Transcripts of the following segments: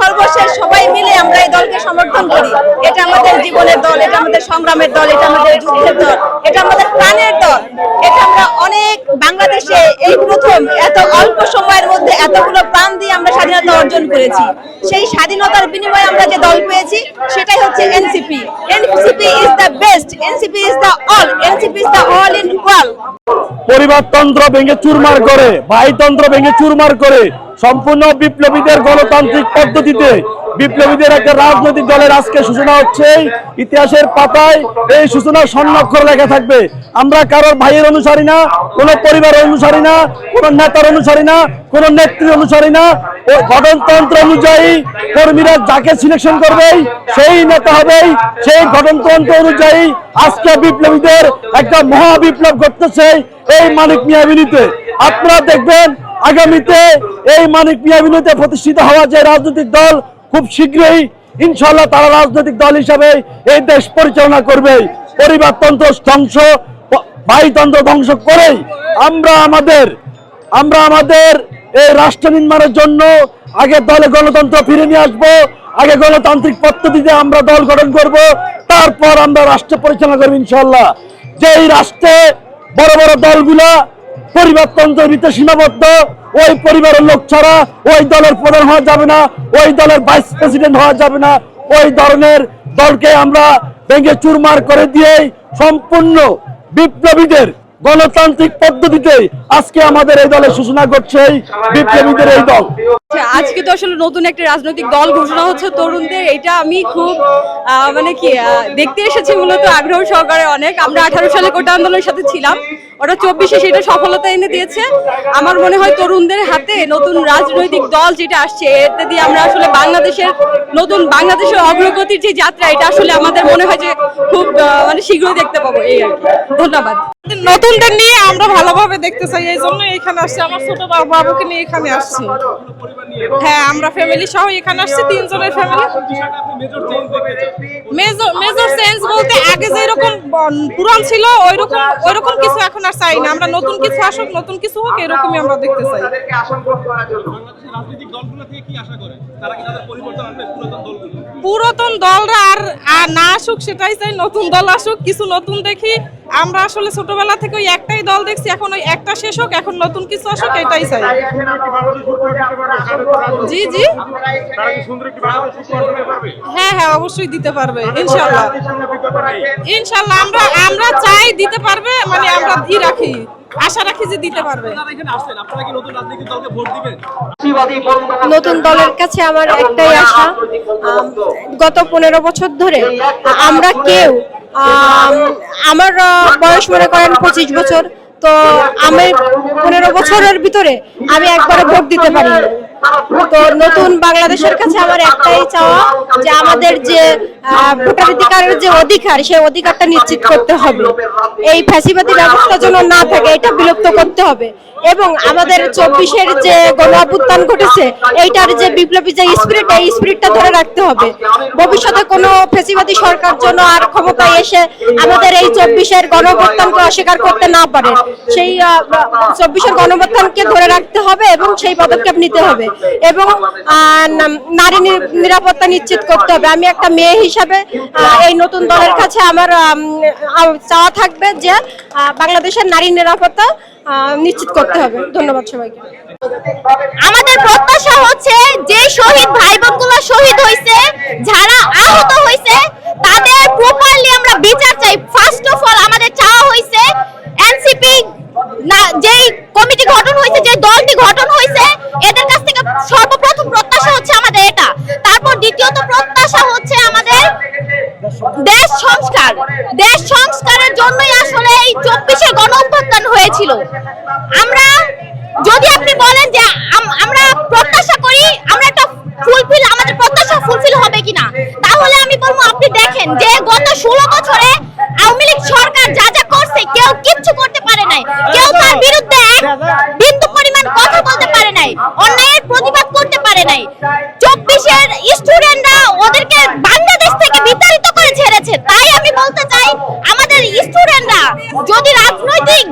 সর্বশেষ সবাই মিলে আমরা এই দলকে সমর্থন করি। এটা আমাদের জীবনের দল, এটা আমাদের সংগ্রামের দল, এটা আমাদের যুদ্ধের দল, এটা আমাদের প্রাণের দল। এটা আমরা অনেক বাংলাদেশে এই প্রথম এত অল্প সময়ের মধ্যে এতগুলো প্রাণ দিয়ে আমরা স্বাধীনতা অর্জন করেছি। সেই স্বাধীনতার বিনিময়ে আমরা যে দল পেয়েছি, সেটাই হচ্ছে NCP NCP is the best NCP is the all NCP is the all in all পরিবারতন্ত্র ভেঙে চুরমার করে, ভাইতন্ত্র ভেঙে চুরমার করে সম্পূর্ণ বিপ্লবীদের গণতান্ত্রিক পদ্ধতিতে বিপ্লবীদের একটা রাজনৈতিক দলের আজকে সূচনা হচ্ছে। ইতিহাসের পাতায় এই সূচনা স্বর্ণাক্ষর লেখা থাকবে। আমরা কারোর ভাইয়ের অনুসারী না, কোনো পরিবারের অনুসারী না, কোনো নেতার অনুসারী না, কোনো নেত্রীর অনুসারী না। ও গঠনতন্ত্র অনুযায়ী কর্মীরা যাকে সিলেকশন করবে, সেই নেতা হবেই সেই গঠনতন্ত্র অনুযায়ী আজকে বিপ্লবীদের একটা মহা বিপ্লব ঘটতেছে এই মানিক মিয়াবিনীতে আপনারা দেখবেন আগামীতে এই মানিক মিয়াবিনীতে প্রতিষ্ঠিত হওয়া যে রাজনৈতিক দল খুব শীঘ্রই ইনশাল্লাহ তারা রাজনৈতিক দল হিসাবে এই দেশ পরিচালনা করবে। পরিবারতন্ত্র ধ্বংস ভাইতন্ত্র ধ্বংস করেই আমরা আমাদের আমরা আমাদের এই রাষ্ট্র নির্মাণের জন্য আগে দলে গণতন্ত্র ফিরে নিয়ে আসব, আগে গণতান্ত্রিক পদ্ধতিতে আমরা দল গঠন করব, তারপর আমরা রাষ্ট্র পরিচালনা করব ইনশাল্লাহ যেই রাষ্ট্রে বড় বড় দলগুলা পরিবারতন্ত্রের সীমাবদ্ধ। ওই পরিবারের লোক ছাড়া ওই দলের প্রধান হওয়া যাবে না ওই দলের ভাইস প্রেসিডেন্ট হওয়া যাবে না। ওই ধরনের দলকে আমরা ভেঙে চুরমার করে দিয়ে সম্পূর্ণ বিপ্লবীদের গণতান্ত্রিক পদ্ধতিতে আজকে আমাদের এই দলের সূচনা করছে বিপ্লবীদের এই দল। আচ্ছা, আজকে তো আসলে নতুন একটা রাজনৈতিক দল ঘোষণা হচ্ছে তরুণদের এটা আমি খুব মানে কি দেখতে এসেছি মূলত আগ্রহ সহকারে অনেক। আমরা আঠারো সালে কোটা আন্দোলনের সাথে ছিলাম। ওটা চব্বিশে সেটা সফলতা এনে দিয়েছে। আমার মনে হয় তরুণদের হাতে নতুন রাজনৈতিক দল যেটা আসছে এতে দিয়ে আমরা আসলে বাংলাদেশের নতুন বাংলাদেশের অগ্রগতির যে যাত্রা এটা আসলে আমাদের মনে হয় যে খুব মানে শীঘ্রই দেখতে পাবো। এই আর কি। ধন্যবাদ। নতুনদের নিয়ে আমরা ভালোভাবে দেখতে চাই এই জন্য এখানে আসছি। আমার ছোট বাবু- বাবুকে নিয়ে এখানে আসছি। হ্যাঁ আমরা ফ্যামিলি সহ এখানে আসছি তিনজনের ফ্যামিলি মেজর মেজর চেঞ্জ বলতে আগে যেরকম পুরান ছিল ওই রকম ওই রকম কিছু এখন আর চাই না। আমরা নতুন কিছু আসুক নতুন কিছু হোক এরকমই আমরা দেখতে চাই। রাজনৈতিক দলগুলো থেকে কি আশা করে? তারা কি তাদের পরিবর্তন আনবে পুরাতন দলরা আর আর সেটাই চাই, নতুন দল আসুক, কিছু নতুন দেখি। আমরা আসলে ছোটবেলা থেকে ওই একটাই দল দেখছি, এখন ওই একটা শেষ হোক, এখন নতুন কিছু আসুক, এটাই চাই। জি জি। হ্যাঁ হ্যাঁ অবশ্যই দিতে পারবে, ইনশাল্লাহ। ইনশাল্লাহ, আমরা আমরা চাই দিতে পারবে মানে আমরা ই রাখি। আশা রাখি যে দিতে পারবে। আপনারা এখানে আসছেন আপনারা কি নতুন রাজনৈতিক দলকে ভোট দিবেন? নতুন দলের কাছে আমার একটাই আশা গত পনেরো বছর ধরে আমরা কেউ আম, আমার বয়স মনে করেন পঁচিশ বছর তো আমি পনেরো বছরের ভিতরে আমি একবারে ভোট দিতে পারি তো নতুন বাংলাদেশের কাছে আমার একটাই চাওয়া যে আমাদের যে ভোটাধিকারের যে অধিকার, সেই অধিকারটা নিশ্চিত করতে হবে। এই ফ্যাসিবাদী ব্যবস্থা যেন না থাকে, এটা বিলুপ্ত করতে হবে। এবং আমাদের চব্বিশের যে গণ অভ্যুত্থান ঘটেছে, এইটার যে বিপ্লবী যে স্পিরিট এই স্পিরিটটা ধরে রাখতে হবে। ভবিষ্যতে কোনো ফেসিবাদী সরকার যেন আর ক্ষমতায় এসে আমাদের এই চব্বিশের গণ অভ্যুত্থানকে অস্বীকার করতে না পারে। সেই চব্বিশের গণ অভ্যুত্থানকে ধরে রাখতে হবে এবং সেই পদক্ষেপ নিতে হবে। এবং নারী নিরাপত্তা নিশ্চিত করতে হবে। আমি একটা মেয়ে হিসাবে এই নতুন দলের কাছে আমার চাওয়া থাকবে যে বাংলাদেশের নারী নিরাপত্তা নিশ্চিত করতে হবে। ধন্যবাদ সবাইকে। আমাদের প্রত্যাশা হচ্ছে যে শহীদ ভাই বোনগুলো শহীদ হয়েছে যারা আহত হয়েছে তাদের প্রপারলি সংস্কার দেশ সংস্কারের জন্যই আসলে এই চব্বিশে গণ অভ্যুত্থান হয়েছিল। আমরা, যদি আপনি বলেন যে আম- আমরা প্রত্যাশা করি আমরা একটা ফুলফিল, আমাদের প্রত্যাশা ফুলফিল হবে কিনা, তাহলে আমি বলব আপনি দেখেন যে গত ষোলো বছরে যদি রাজনৈতিক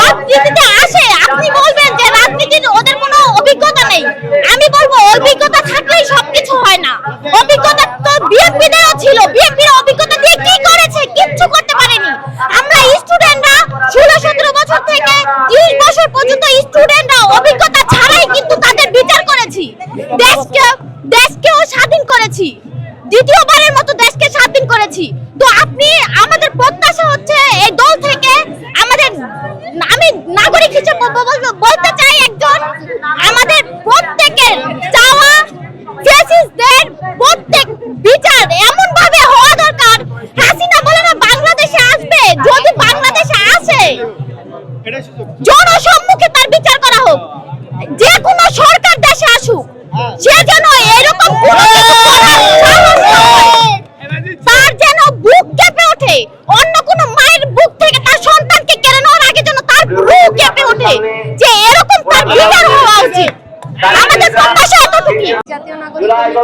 রাজনীতিতে আসে, আপনি বলবেন যে রাজনীতির ওদের কোনো অভিজ্ঞতা নেই। আমি বলব অভিজ্ঞতা তো বিএনপিদেরও ছিল। বিএনপির অভিজ্ঞতা দিয়ে কি করেছে? কিচ্ছু করতে পারেনি। আমরা স্টুডেন্টরা ষোলো, সতেরো বছর থেকে তিরিশ বছর পর্যন্ত স্টুডেন্টরা অভিজ্ঞতা ছাড়াই কিন্তু তাদের বিচার করেছি। দেশকে, দেশকেও স্বাধীন করেছি। দ্বিতীয়বারের মতো দেশকে স্বাধীন করেছি। তো আপনি আমাদের প্রত্যাশা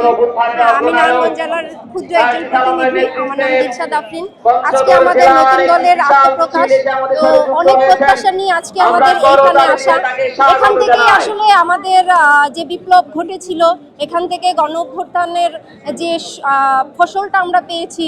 আমি নারায়ণগঞ্জ জেলার ক্ষুদ্র একজন প্রতিনিধি আমার নাম দিলশাদ আফরিন আজকে আমাদের নতুন দলের আত্মপ্রকাশ তো অনেক প্রত্যাশা নিয়ে আজকে আমাদের এইখানে আসা। এখান থেকেই আসলে আমাদের যে বিপ্লব ঘটেছিল এখান থেকে গণ অভ্যুত্থানের যে ফসলটা আমরা পেয়েছি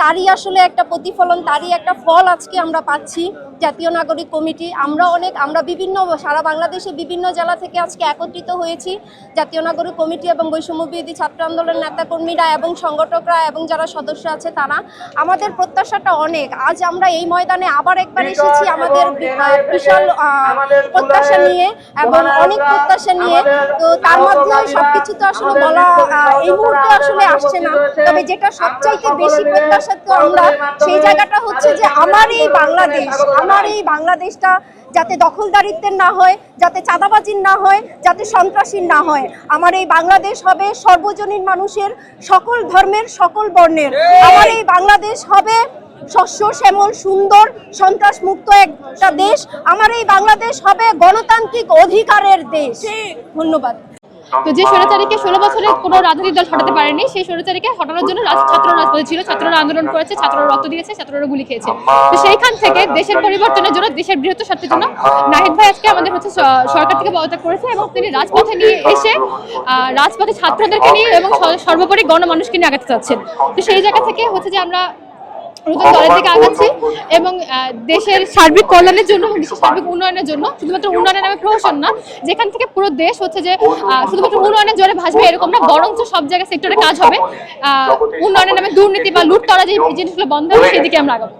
তারই আসলে একটা প্রতিফলন তারই একটা ফল আজকে আমরা পাচ্ছি জাতীয় নাগরিক কমিটি। আমরা অনেক আমরা বিভিন্ন সারা বাংলাদেশে বিভিন্ন জেলা থেকে আজকে একত্রিত হয়েছি জাতীয় নাগরিক কমিটি এবং বৈষম্য বিরোধী ছাত্র আন্দোলন নেতাকর্মীরা এবং সংগঠকরা এবং যারা সদস্য আছে তারা আমাদের প্রত্যাশাটা অনেক। আজ আমরা এই ময়দানে আবার একবার এসেছি আমাদের বিশাল প্রত্যাশা নিয়ে এবং অনেক প্রত্যাশা নিয়ে তো তার মধ্যে সবকিছু তো আসলে বলা এই মুহূর্তে আসলে আসছে না। তবে যেটা সবচাইতে বেশি প্রত্যাশা তো আমরা সেই জায়গাটা হচ্ছে যে আমার এই বাংলাদেশ আমার এই বাংলাদেশটা যাতে দখলদারিত্বের না হয় যাতে চাঁদাবাজির না হয় যাতে সন্ত্রাসীর না হয়। আমার এই বাংলাদেশ হবে সর্বজনীন মানুষের, সকল ধর্মের, সকল বর্ণের। আমার এই বাংলাদেশ হবে শস্য, শ্যামল, সুন্দর সন্ত্রাস মুক্ত একটা দেশ। আমার এই বাংলাদেশ হবে গণতান্ত্রিক অধিকারের দেশ। ধন্যবাদ। তো যে স্বৈরাচারীকে ষোলো বছরে কোনো রাজনৈতিক দল হটাতে পারেনি, সেই স্বৈরাচারীকে হটানোর জন্য রাজ- ছাত্র রাজপথে ছিল ছাত্ররা আন্দোলন করেছে, ছাত্ররা রক্ত দিয়েছে, ছাত্ররা গুলি খেয়েছে। তো সেইখান থেকে দেশের পরিবর্তনের জন্য, দেশের বৃহত্তর স্বার্থের জন্য নাহিদ ভাই আজকে আমাদের হচ্ছে সরকার থেকে পদত্যাগ করেছে এবং তিনি রাজপথে নিয়ে এসে রাজপথে ছাত্রদেরকে নিয়ে এবং সর্বোপরি গণমানুষকে নিয়ে আগাতে চাচ্ছেন। তো সেই জায়গা থেকে হচ্ছে যে আমরা নতুন দলের দিকে আগাচ্ছি এবং দেশের সার্বিক কল্যাণের জন্য দেশের সার্বিক উন্নয়নের জন্য শুধুমাত্র উন্নয়নের নামে প্রহসন না যেখান থেকে পুরো দেশ হচ্ছে যে শুধুমাত্র উন্নয়নের জোরে ভাসবে এরকম না বরঞ্চ সব জায়গায় সেক্টরে কাজ হবে। আহ, উন্নয়নের নামে দুর্নীতি বা লুট করা যে জিনিসগুলো বন্ধ হবে সেদিকে আমরা আগাবো